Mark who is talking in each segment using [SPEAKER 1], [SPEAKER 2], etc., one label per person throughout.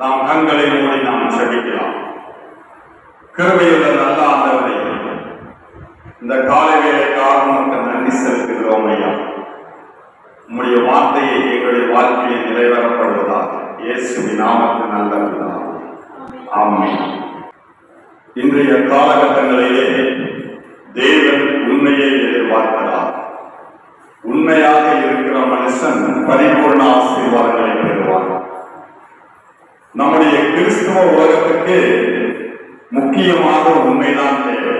[SPEAKER 1] நாம் கண்களை மூடி நாம் செபிக்கலாம். கிருபையுள்ள நல்ல ஆண்டவரை இந்த காலை வேலைக்காக உமக்கு நன்றி செலுத்துகிறோம் ஐயா. உம்முடைய வார்த்தையை எங்களுடைய வாழ்க்கையில் நிறைவேறப்படுவதாக இயேசுவின் நாமக்கு நல்லதாக ஆமை இன்றைய காலகட்டங்களிலே தேவன் உண்மையை எதிர்பார்க்கிறார். உண்மையாக இருக்கிற மனுஷன் பரிபூர்ண ஆசீர்வாதங்களை பெறுவார். நம்முடைய கிறிஸ்துவ உலகத்துக்கு முக்கியமாக உண்மைதான் தேவை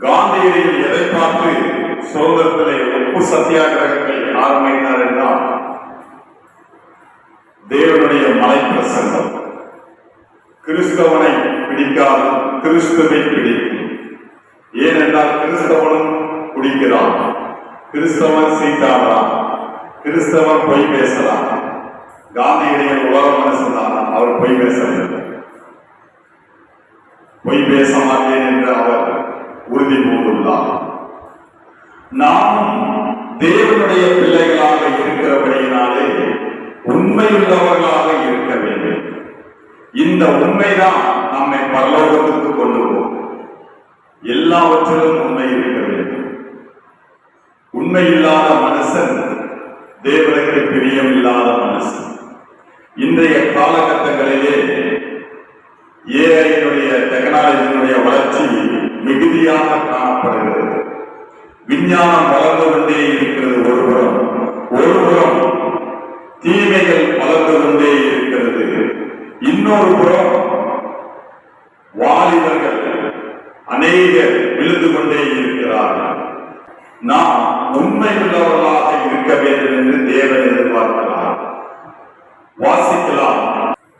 [SPEAKER 1] காந்தியடிகள் எதை பார்த்து சுதந்திரத்திலே உப்பு சத்தியாகிரகத்தை ஆரம்பித்தார் என்றால் தேவனுடைய மலை பிரசங்கம் கிறிஸ்தவனை பிடிக்காது கிறிஸ்துவை பிடிக்கும். ஏனென்றால் கிறிஸ்தவனும் குடிக்கிறான். கிறிஸ்தவன் சீட்டாடுறான் கிறிஸ்தவன் பொய் பேசலாம் காந்தியடிகள் உலக மனசு தான் அவர் பொய் பேசவில்லை. பொய் பேச மாட்டேன் என்று அவர் உறுதி பூண்டுள்ளார். நாம் தேவனுடைய பிள்ளைகளாக இருக்கிறபடியினாலே உண்மையுள்ளவர்களாக இருக்க வேண்டும். இந்த உண்மைதான் நம்மை பரலோகத்துக்கு கொண்டு போகும். எல்லாவற்றிலும் உண்மை இருக்க வேண்டும். உண்மை இல்லாத மனுஷன் தேவனுக்கு பிரியம் இல்லாத மனுஷன் இன்றைய காலகட்டங்களிலே ஏஐனுடைய டெக்னாலஜியினுடைய வளர்ச்சி மிகுதியாக காணப்படுகிறது. விஞ்ஞானம் வளர்ந்து கொண்டே இருக்கிறது ஒருபுறம் ஒருபுறம் தீமைகள் வளர்ந்து கொண்டே இருக்கிறது. இன்னொரு புறம் வாலிபர்கள் அநேகர் விழுந்து கொண்டே இருக்கிறார்கள். நாம் உண்மை உள்ளவர்களாக இருக்க வேண்டும் என்று தேவன் எதிர்பார்க்கிறார். வாசிக்கலாம்.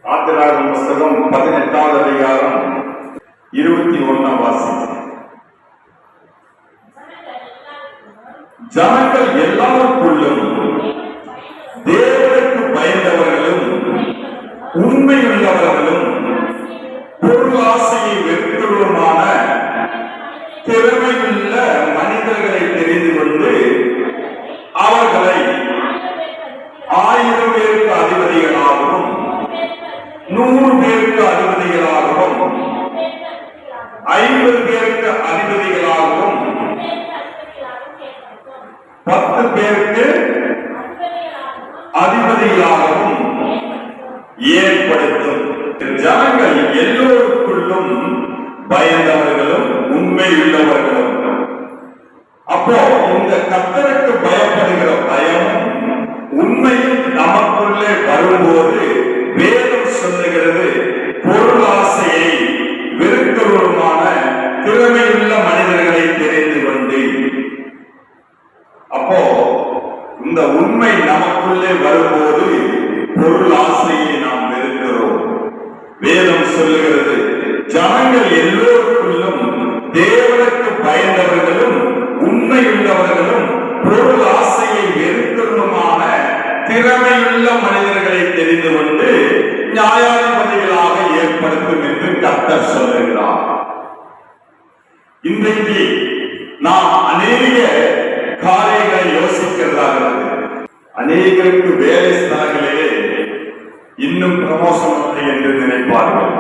[SPEAKER 1] ஆத்திராகும் புஸ்தகம் பதினெட்டாவது அதிகாரம் இருபத்தி ஒன்னாம் வாசி ஜனங்கள் எல்லாருக்குள்ளும் தேவனுக்கு பயந்தவர்களும் உண்மையுள்ளவர்களும் பொருள் ஆசையை வெறுக்கிறவருமான திறமையுள்ள மனிதர்களை தெரிந்து கொண்டு அவர்களை ஆயிரம் பேருக்கு அதிபதிகளாகவும் நூறு பேருக்கு அதிபதிகளாகவும் ஐம்பது பேருக்கு அதிபதிகளாகவும் பத்து பேருக்கு அதிபதிகளாகவும் ஏற்படுத்தும். ஜனங்கள் எல்லோருக்குள்ளும் பயந்தவர்களும் உண்மை உள்ளவர்களும் அப்போ திறமையுள்ள மனிதர்களை தெரிந்து கொண்டு. அப்போ இந்த உண்மை நமக்குள்ளே வரும்போது பொருள் ஆசையை நாம் வெறுக்கிறோம். வேதம் சொல்லுகிறது ஜனங்கள் எல்லோருக்குள்ளும் தேவனுக்கு பயந்தவர்களும் உண்மையுள்ளவர்களும் பொருள் ஆசையை வெறுக்கிறதுமான திறமையுள்ள மனிதர்களை தெரிந்து கொண்டு நியாயாதிபதிகளாக ஏற்படுத்தும் என்று கத்தர் சொல்லுகிறார். இன்றைக்கு நாம் அநேக காரியங்களை யோசிக்கிறதாக அநேகருக்கு வேலை ஸ்தலங்களிலே இன்னும் ப்ரமோஷன் என்று நினைப்பார்கள்.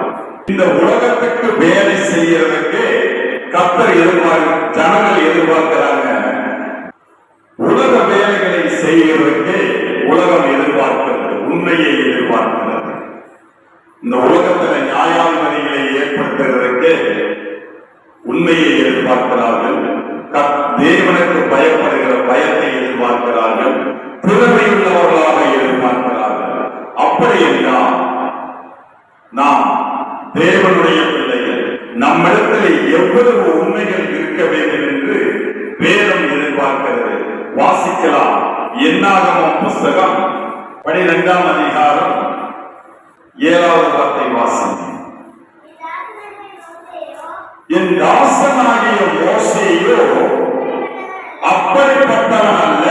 [SPEAKER 1] இந்த உலகத்துக்கு வேலை செய்யறதுக்கு கத்தர் எதிர்பார்க்க ஜனங்கள் எதிர்பார்க்கிறாங்க. உலக வேலைகளை செய்யறதுக்கு எதிர்பார்க்கிறார்கள். கத்- தேவனுக்கு பயப்படுகிற பயத்தை எதிர்பார்க்கிறார்கள். திறமையுள்ளவர்களாக எதிர்பார்க்கிறார்கள். அப்படி என்றால் நாம் தேவனுடைய பிள்ளைகள் நம்மிடத்தில் எவ்வளவு உண்மைகள் இருக்க வேண்டும் என்று வேதம் எதிர்பார்க்கிறது. வாசிக்கலாம். என்னாகமம் புஸ்தகம் பனிரெண்டாம் அதிகாரம் ஏழாவது வார்த்தை வாசிக்கும் என் தாசனாகிய மோசையோ அப்படிப்பட்டவன் அல்ல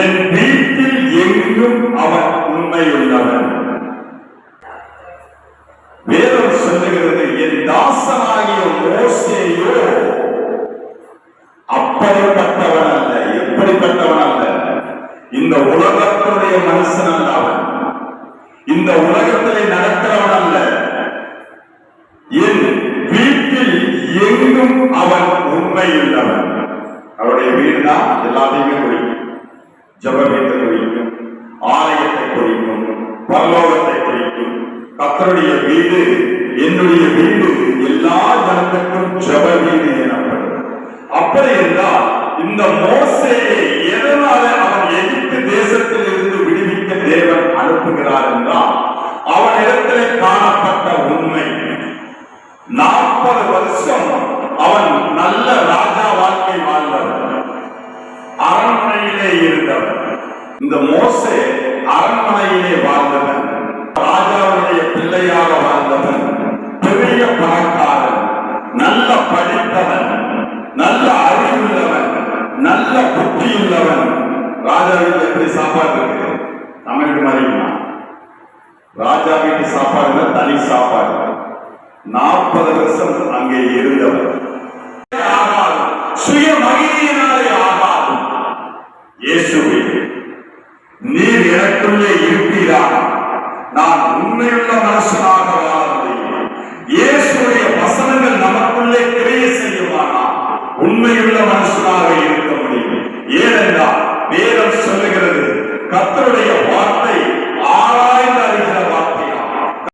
[SPEAKER 1] என் வீட்டில் எங்கும் அவன் உண்மையுள்ளவன். வேதம் சொல்லுகிறது என் தாசனாகிய மோசையோ அப்படிப்பட்டவன் அல்ல எப்படிப்பட்டவன் அல்ல இந்த உலகத்துடைய மனுஷன் அல்ல அவன் இந்த உலகத்திலே நடக்கிறவன் அல்ல என் வீட்டில் எங்கும் அவன் உண்மையுள்ளவன். அவருடைய வீடுனா எல்லாத்தையுமே குறிக்கும். ஜப வீட்டை குறிக்கும் ஆலயத்தை குறிக்கும் பரலோகத்தை குறிக்கும். கத்தருடைய வீடு என்னுடைய வீடு எல்லா ஜனத்துக்கும் ஜப வீடு எனப்படும். அப்படி என்றால் இந்த மோசையை எதனால அவன் எகிப்து தேசத்தில் இருந்து விடுவிக்க தேவன் அனுப்புகிறார் என்றால் அவனிடத்திலே காணப்பட்ட உண்மை. நாற்பது வருஷம் இந்த மோசே அரண்மனையிலே வாழ்ந்தவன் ராஜாவுடைய பிள்ளையாக வாழ்ந்தவன் பெரிய பணக்காரன் நல்ல படித்தவன் நல்ல அறிவுள்ளவன் நல்ல புத்தியுள்ளவன். ராஜா வீட்டில் எப்படி சாப்பாடு இருக்கு நம்ம வீட்டு ராஜா வீட்டு சாப்பாடுல தனி சாப்பாடு. நாற்பது வருஷம் அங்கே இருந்தவர். சுய மகிழ்ச்சியினாலே எனக்குள்ளே இருப்பீரா? நான் உண்மையுள்ள மனசனாக வாழ